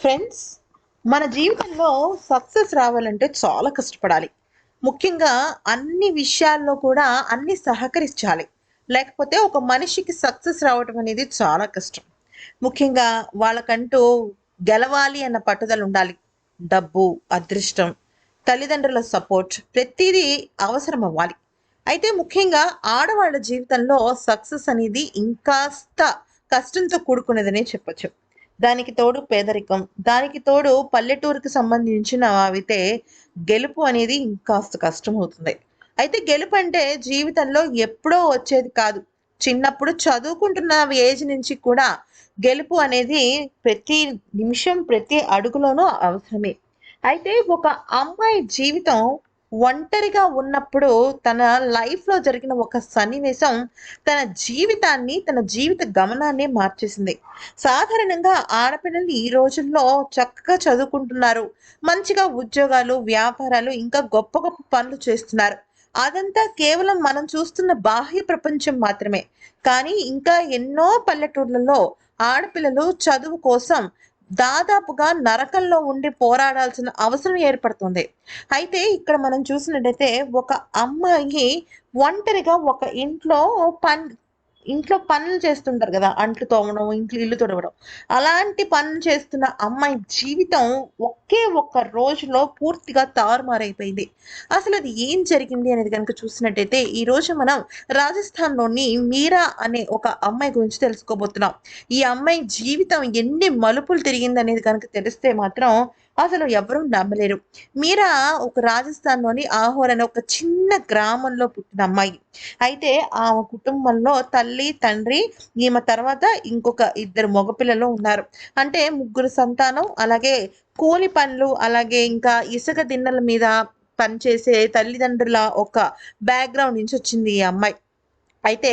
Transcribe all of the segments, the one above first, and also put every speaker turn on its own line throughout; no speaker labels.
Friends మన జీవితంలో success రావాలంటే చాలా కష్టపడాలి. ముఖ్యంగా అన్ని విషయాల్లో కూడా అన్ని సహకరించాలి. లేకపోతే ఒక మనిషికి సక్సెస్ రావటం అనేది చాలా కష్టం. ముఖ్యంగా వాళ్ళకంటూ గెలవాలి అన్న పట్టుదల ఉండాలి. డబ్బు అదృష్టం తల్లిదండ్రుల సపోర్ట్ ప్రతిదీ అవసరం అవ్వాలి అయితే ముఖ్యంగా ఆడవాళ్ళ జీవితంలో సక్సెస్ అనేది ఇంకాస్త కష్టంతో కూడుకున్నదనే చెప్పచ్చు. దానికి తోడు పేదరికం దానికి తోడు పల్లెటూరుకి సంబంధించిన అయితే గెలుపు అనేది ఇంకాస్త కష్టం అవుతుంది అయితే గెలుపు అంటే జీవితంలో ఎప్పుడో వచ్చేది కాదు. చిన్నప్పుడు చదువుకుంటున్న ఏజ్ నుంచి కూడా గెలుపు అనేది ప్రతి నిమిషం ప్రతి అడుగులోనూ అవసరమే. అయితే ఒక అమ్మాయి జీవితం ఒంటరిగా ఉన్నప్పుడు తన లైఫ్లో జరిగిన ఒక సన్నివేశం తన జీవితాన్ని తన జీవిత గమనాన్ని మార్చేసింది. సాధారణంగా ఆడపిల్లలు ఈ రోజుల్లో చక్కగా చదువుకుంటున్నారు. మంచిగా ఉద్యోగాలు వ్యాపారాలు ఇంకా గొప్ప గొప్ప పనులు చేస్తున్నారు. అదంతా కేవలం మనం చూస్తున్న బాహ్య ప్రపంచం మాత్రమే. కానీ ఇంకా ఎన్నో పల్లెటూర్లలో ఆడపిల్లలు చదువు కోసం దాదాపుగా నరకంలో ఉండి పోరాడాల్సిన అవసరం ఏర్పడుతుంది. అయితే ఇక్కడ మనం చూసినట్టయితే ఒక అమ్మాయి ఒంటరిగా ఒక ఇంట్లో పని ఇంట్లో పనులు చేస్తుంటారు కదా అంట్లు తోమడం ఇంట్లో ఇల్లు తుడవడం. అలాంటి పనులు చేస్తున్న అమ్మాయి జీవితం ఒకే ఒక్క రోజులో పూర్తిగా తారుమారైపోయింది. అసలు అది ఏం జరిగింది అనేది కనుక చూసినట్టయితే ఈ రోజు మనం రాజస్థాన్లోని మీరా అనే ఒక అమ్మాయి గురించి తెలుసుకోబోతున్నాం. ఈ అమ్మాయి జీవితం ఎన్ని మలుపులు తిరిగింది అనేది కనుక తెలిస్తే మాత్రం అసలు ఎవరూ నమ్మలేరు. మీరా ఒక రాజస్థాన్లోని ఆహోర్ అనే ఒక చిన్న గ్రామంలో పుట్టిన అమ్మాయి. అయితే ఆమె కుటుంబంలో తల్లి తండ్రి ఈమె తర్వాత ఇంకొక ఇద్దరు మగపిల్లలు ఉన్నారు. అంటే ముగ్గురు సంతానం అలాగే కూలి పనులు అలాగే ఇంకా ఇసుక దిన్నెల మీద పనిచేసే తల్లిదండ్రుల ఒక బ్యాక్గ్రౌండ్ నుంచి వచ్చింది ఈ అమ్మాయి. అయితే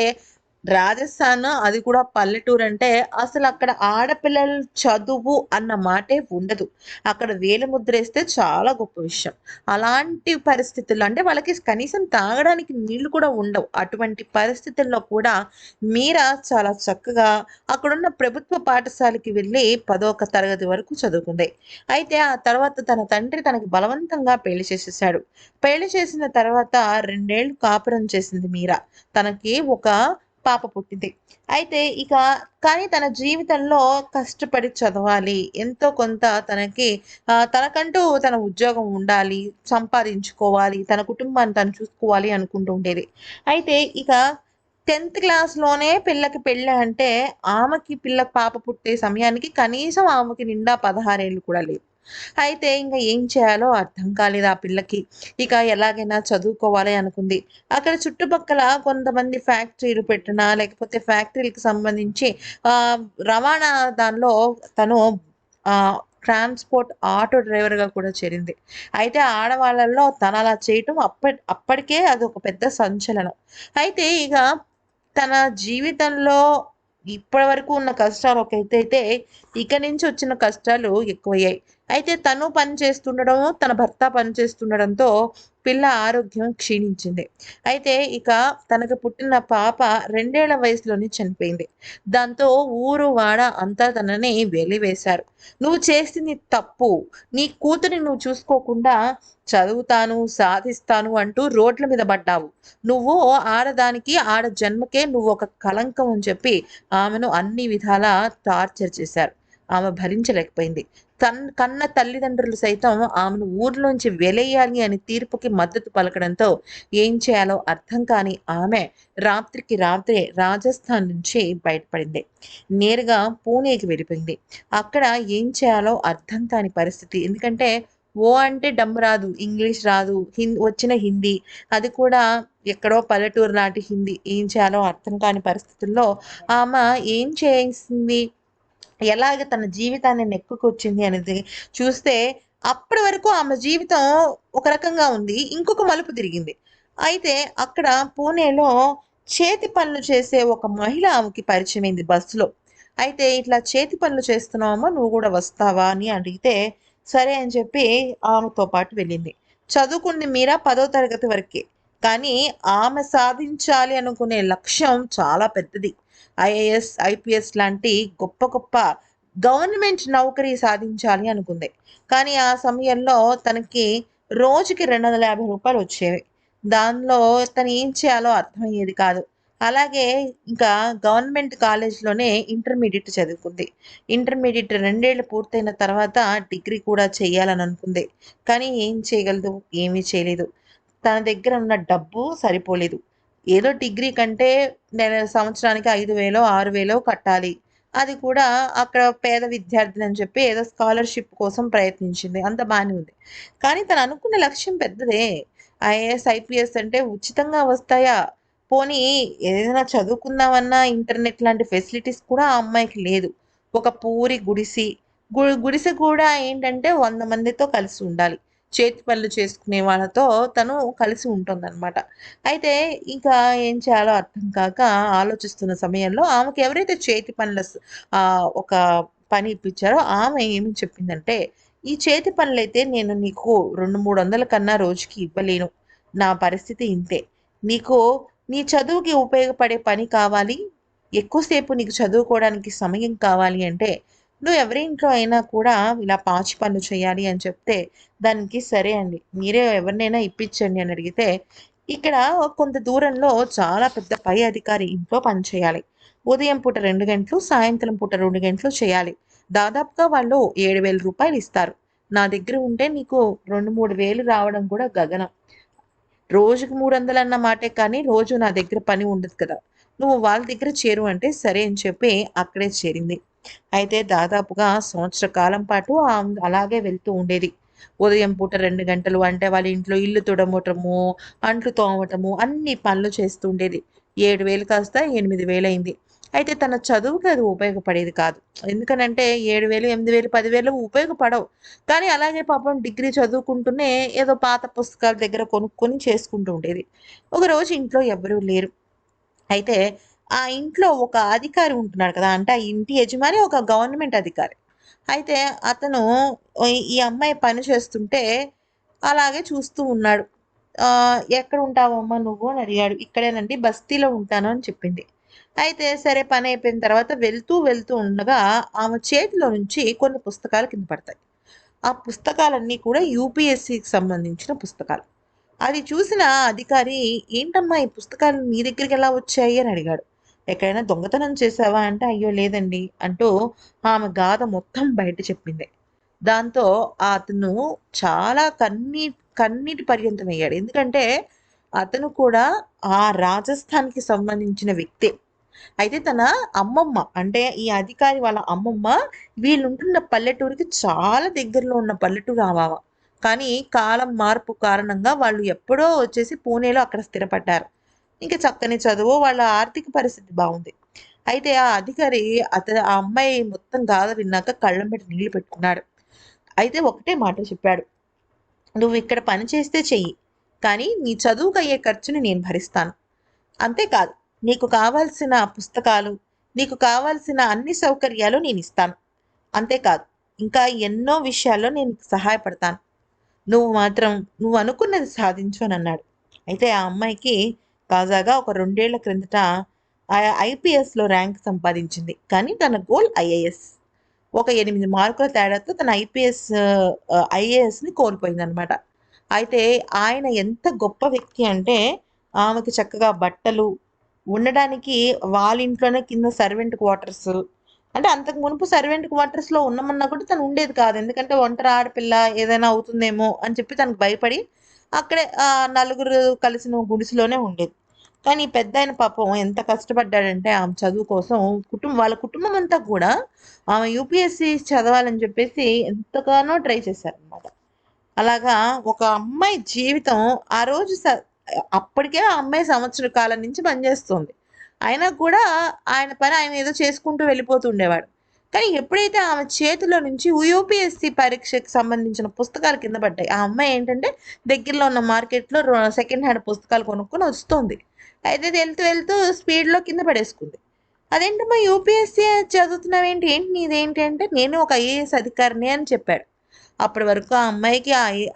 రాజస్థాన్ అది కూడా పల్లెటూరు అంటే అసలు అక్కడ ఆడపిల్లల చదువు అన్న మాటే ఉండదు. అక్కడ వేలు ముద్రేస్తే చాలా గొప్ప విషయం. అలాంటి పరిస్థితుల్లో అంటే వాళ్ళకి కనీసం తాగడానికి నీళ్ళు కూడా ఉండవు. అటువంటి పరిస్థితుల్లో కూడా మీరా చాలా చక్కగా అక్కడున్న ప్రభుత్వ పాఠశాలకి వెళ్ళి పదొక తరగతి వరకు చదువుకుంది. అయితే ఆ తర్వాత తన తండ్రి తనకి బలవంతంగా పెళ్ళి చేసేసాడు. పెళ్ళి చేసిన తర్వాత రెండేళ్ళు కాపురం చేసింది మీరా. తనకి ఒక పాప పుట్టింది. అయితే ఇక కానీ తన జీవితంలో కష్టపడి చదవాలి. ఎంతో కొంత తనకి తనకంటూ తన ఉద్యోగం ఉండాలి సంపాదించుకోవాలి తన కుటుంబాన్ని తను చూసుకోవాలి అనుకుంటూ ఉండేది. అయితే ఇక టెన్త్ క్లాస్లోనే పిల్లకి పెళ్ళి అంటే ఆమెకి పిల్ల పాప పుట్టే సమయానికి కనీసం ఆమెకి నిండా పదహారేళ్ళు కూడా లేవు. అయితే ఇంకా ఏం చేయాలో అర్థం కాలేదు ఆ పిల్లకి. ఇక ఎలాగైనా చదువుకోవాలి అనుకుంది. అక్కడ చుట్టుపక్కల కొంతమంది ఫ్యాక్టరీలు పెట్టినా లేకపోతే ఫ్యాక్టరీలకు సంబంధించి ఆ, రవాణా దానిలో తను ఆ, ట్రాన్స్పోర్ట్ ఆటో డ్రైవర్గా కూడా చేరింది. అయితే ఆడవాళ్ళల్లో తను అలా చేయటం అప్పటి అప్పటికే అది ఒక పెద్ద సంచలనం. అయితే ఇక తన జీవితంలో ఇప్పటి వరకు ఉన్న కష్టాలు ఒక అయితే ఇక నుంచి వచ్చిన కష్టాలు ఎక్కువయ్యాయి. అయితే తను పని చేస్తుండడం తన భర్త పని చేస్తుండడంతో పిల్ల ఆరోగ్యం క్షీణించింది. అయితే ఇక తనకు పుట్టిన పాప రెండేళ్ళ వయసులోనే చనిపోయింది. దాంతో ఊరు వాడ అంతా తనని వెలివేశారు. నువ్వు చేసింది తప్పు. నీ కూతురిని నువ్వు చూసుకోకుండా చదువుతాను సాధిస్తాను అంటూ రోడ్ల మీద పడ్డావు. నువ్వు ఆడదానికి ఆడ జన్మకే నువ్వు ఒక కలంకం అని చెప్పి ఆమెను అన్ని విధాలా టార్చర్ చేశారు. ఆమె భరించలేకపోయింది. తన్ కన్న తల్లిదండ్రులు సైతం ఆమెను ఊర్లోంచి వెలేయాలి అని తీర్పుకి మద్దతు పలకడంతో ఏం చేయాలో అర్థం కాని ఆమె రాత్రికి రాత్రే రాజస్థాన్ నుంచి బయటపడింది. నేరుగా పూణేకి వెళ్ళిపోయింది. అక్కడ ఏం చేయాలో అర్థం కాని పరిస్థితి. ఎందుకంటే ఓ అంటే డమ్ రాదు ఇంగ్లీష్ రాదు హిందీ వచ్చిన హిందీ అది కూడా ఎక్కడో పల్లెటూరు నాటి హిందీ. ఏం చేయాలో అర్థం కాని పరిస్థితుల్లో ఆమె ఏం చేసింది? ఎలాగ తన జీవితాన్ని నెక్కుకొచ్చింది అనేది చూస్తే అప్పటి వరకు ఆమె జీవితం ఒక రకంగా ఉంది ఇంకొక మలుపు తిరిగింది. అయితే అక్కడ పూణేలో చేతి పనులు చేసే ఒక మహిళ ఆమెకి పరిచయమైంది బస్సులో. అయితే ఇట్లా చేతి పనులు చేస్తున్నావమ్మా నువ్వు కూడా వస్తావా? అని అడిగితే సరే అని చెప్పి ఆమెతో పాటు వెళ్ళింది. చదువుకుంది మీరా పదో తరగతి వరకే. కానీ ఆమె సాధించాలి అనుకునే లక్ష్యం చాలా పెద్దది. ఐఏఎస్ ఐపీఎస్ లాంటి గొప్ప గొప్ప గవర్నమెంట్ నౌకరీ సాధించాలి అనుకుంది. కానీ ఆ సమయంలో తనకి రోజుకి రెండు వందల యాభై రూపాయలు వచ్చేవి. దానిలో తను ఏం చేయాలో అర్థమయ్యేది కాదు. అలాగే ఇంకా గవర్నమెంట్ కాలేజ్లోనే ఇంటర్మీడియట్ చదువుకుంది. ఇంటర్మీడియట్ రెండేళ్ళు పూర్తయిన తర్వాత డిగ్రీ కూడా చేయాలని అనుకుంది. కానీ ఏం చేయగలదు? ఏమీ చేయలేదు. తన దగ్గర ఉన్న డబ్బు సరిపోలేదు. ఏదో డిగ్రీ కంటే నెల సంవత్సరానికి ఐదు వేలో ఆరు వేలో కట్టాలి. అది కూడా అక్కడ పేద విద్యార్థిని అని చెప్పి ఏదో స్కాలర్షిప్ కోసం ప్రయత్నించింది. అంత బాగానే ఉంది. కానీ తను అనుకున్న లక్ష్యం పెద్దదే. ఐఏఎస్ ఐపీఎస్ అంటే ఉచితంగా వస్తాయా? పోనీ ఏదైనా చదువుకుందామన్నా ఇంటర్నెట్ లాంటి ఫెసిలిటీస్ కూడా ఆ అమ్మాయికి లేదు. ఒక పూరి గుడిసి. గుడిసె కూడా ఏంటంటే వంద మందితో కలిసి ఉండాలి. చేతి పనులు చేసుకునే వాళ్ళతో తను కలిసి ఉంటుందన్నమాట. అయితే ఇంకా ఏం చేయాలో అర్థం కాక ఆలోచిస్తున్న సమయంలో ఆమెకు ఎవరైతే చేతి పనుల ఒక పని ఇప్పించారో ఆమె ఏమి చెప్పిందంటే ఈ చేతి పనులైతే నేను నీకు రెండు మూడు వందల కన్నా రోజుకి ఇవ్వలేను. నా పరిస్థితి ఇంతే. నీకు నీ చదువుకి ఉపయోగపడే పని కావాలి. ఎక్కువసేపు నీకు చదువుకోవడానికి సమయం కావాలి అంటే నువ్వు ఎవరి ఇంట్లో అయినా కూడా ఇలా పాచి పనులు చేయాలి అని చెప్తే దానికి సరే అండి. మీరే ఎవరినైనా ఇప్పించండి అని అడిగితే ఇక్కడ కొంత దూరంలో చాలా పెద్ద పై అధికారి ఇంట్లో పని చేయాలి. ఉదయం పూట రెండు గంటలు సాయంత్రం పూట రెండు గంటలు చేయాలి. దాదాపుగా వాళ్ళు ఏడు వేల రూపాయలు ఇస్తారు. నా దగ్గర ఉంటే నీకు రెండు మూడు వేలు రావడం కూడా గగనం. రోజుకి మూడు వందలు అన్న మాటే కానీ రోజు నా దగ్గర పని ఉండదు కదా. నువ్వు వాళ్ళ దగ్గర చేరు అంటే సరే అని చెప్పి అక్కడే చేరింది. అయితే దాదాపుగా సంవత్సర కాలం పాటు అలాగే వెళ్తూ ఉండేది. ఉదయం పూట రెండు గంటలు అంటే వాళ్ళ ఇంట్లో ఇల్లు తుడమటము అంట్లు తోమటము అన్ని పనులు చేస్తూ ఉండేది. ఏడు వేలు కాస్త ఎనిమిది వేలు అయింది. అయితే తన చదువుకి అది ఉపయోగపడేది కాదు. ఎందుకనంటే ఏడు వేలు ఎనిమిది వేలు పదివేలు ఉపయోగపడవు. కానీ అలాగే పాపం డిగ్రీ చదువుకుంటూనే ఏదో పాత పుస్తకాల దగ్గర కొనుక్కొని చేసుకుంటూ ఉండేది. ఒకరోజు ఇంట్లో ఎవరూ లేరు. అయితే ఆ ఇంట్లో ఒక అధికారి ఉంటున్నాడు కదా అంటే ఆ ఇంటి యజమాని ఒక గవర్నమెంట్ అధికారి. అయితే అతను ఈ- అమ్మాయి పని చేస్తుంటే అలాగే చూస్తూ ఉన్నాడు. ఎక్కడ ఉంటావమ్మా నువ్వు? అని అడిగాడు. ఇక్కడేనండి బస్తీలో ఉంటాను అని చెప్పింది. అయితే సరే పని అయిపోయిన తర్వాత వెళ్తూ వెళ్తూ ఉండగా ఆమె చేతిలో నుంచి కొన్ని పుస్తకాలు కింద పడతాయి. ఆ పుస్తకాలన్నీ కూడా యూపీఎస్సికి సంబంధించిన పుస్తకాలు. అది చూసిన అధికారి ఏంటమ్మా ఈ పుస్తకాలు మీ దగ్గరికి ఎలా వచ్చాయి? అని అడిగాడు. ఎక్కడైనా దొంగతనం చేసావా అంటే అయ్యో లేదండి అంటూ ఆమె గాథ మొత్తం బయట చెప్పింది. దాంతో అతను చాలా కన్నీ కన్నీటి పర్యంతం అయ్యాడు ఎందుకంటే అతను కూడా ఆ రాజస్థాన్కి సంబంధించిన వ్యక్తే. అయితే తన అమ్మమ్మ అంటే ఈ అధికారి వాళ్ళ అమ్మమ్మ వీళ్ళుంటున్న పల్లెటూరికి చాలా దగ్గరలో ఉన్న పల్లెటూరు ఆవావ కానీ కాలం మార్పు కారణంగా వాళ్ళు ఎప్పుడో వచ్చేసి పూణేలో అక్కడ స్థిరపడ్డారు. ఇంకా చక్కని చదువు వాళ్ళ ఆర్థిక పరిస్థితి బాగుంది. అయితే ఆ అధికారి అతను ఆ అమ్మాయి మొత్తం గాథ విన్నాక కళ్ళం పెట్టి నీళ్ళు పెట్టుకున్నాడు. అయితే ఒకటే మాట చెప్పాడు. నువ్వు ఇక్కడ పని చేస్తే చెయ్యి కానీ నీ చదువుకు అయ్యే ఖర్చుని నేను భరిస్తాను. అంతేకాదు నీకు కావాల్సిన పుస్తకాలు నీకు కావాల్సిన అన్ని సౌకర్యాలు నేను ఇస్తాను. అంతేకాదు ఇంకా ఎన్నో విషయాల్లో నేను సహాయపడతాను. నువ్వు మాత్రం నువ్వు అనుకున్నది సాధించు అని అన్నాడు. అయితే ఆ అమ్మాయికి తాజాగా ఒక రెండేళ్ళ క్రిందట ఐపీఎస్లో ర్యాంక్ సంపాదించింది. కానీ తన గోల్ ఐఏఎస్. ఒక ఎనిమిది మార్కుల తేడాతో తన ఐపీఎస్ ఐఏఎస్ని కోల్పోయిందనమాట. అయితే ఆయన ఎంత గొప్ప వ్యక్తి అంటే ఆమెకి చక్కగా బట్టలు ఉండడానికి వాళ్ళ ఇంట్లోనే కింద సర్వెంట్ క్వార్టర్స్. అంటే అంతకు మునుపు సర్వెంట్ క్వార్టర్స్లో ఉన్నామన్నా కూడా తను ఉండేది కాదు. ఎందుకంటే ఒంటరి ఆడపిల్ల ఏదైనా అవుతుందేమో అని చెప్పి తనకు భయపడి అక్కడే నలుగురు కలిసిన గుడిసెలోనే ఉండేది. కానీ పెద్ద ఆయన పాపం ఎంత కష్టపడ్డాడంటే ఆమె చదువు కోసం కుటుంబం వాళ్ళ కుటుంబం అంతా కూడా ఆమె యూపీఎస్సి చదవాలని చెప్పేసి ఎంతగానో ట్రై చేశారనమాట అలాగా ఒక అమ్మాయి జీవితం ఆ రోజు స- అప్పటికే ఆ అమ్మాయి సంవత్సర కాలం నుంచి పనిచేస్తుంది. అయినా కూడా ఆయన పని ఆయన ఏదో చేసుకుంటూ వెళ్ళిపోతుండేవాడు కానీ ఎప్పుడైతే ఆమె చేతిలో నుంచి యూపీఎస్సీ పరీక్షకు సంబంధించిన పుస్తకాలు కింద పడ్డాయి ఆ అమ్మాయి ఏంటంటే దగ్గరలో ఉన్న మార్కెట్లో సెకండ్ హ్యాండ్ పుస్తకాలు కొనుక్కొని వస్తుంది. అయితే వెళ్తూ వెళ్తూ స్పీడ్లో కింద పడేసుకుంది. అదేంటమ్మా యూపీఎస్సీ చదువుతున్నావేంటి ఏంటి? నీదేంటి అంటే నేను ఒక ఐఏఎస్ అధికారిని అని చెప్పాడు. అప్పటి వరకు ఆ అమ్మాయికి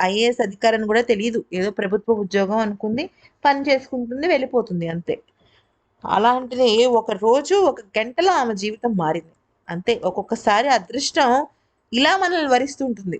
ఐఏఎస్ అధికారిని కూడా తెలియదు ఏదో ప్రభుత్వ ఉద్యోగం అనుకుంది పని చేసుకుంటుంది వెళ్ళిపోతుంది అంతే. అలాంటిది ఒక రోజు ఒక గంటలో ఆమె జీవితం మారింది. అంతే ఒక్కొక్కసారి అదృష్టం ఇలా మనల్ని వరిస్తూ ఉంటుంది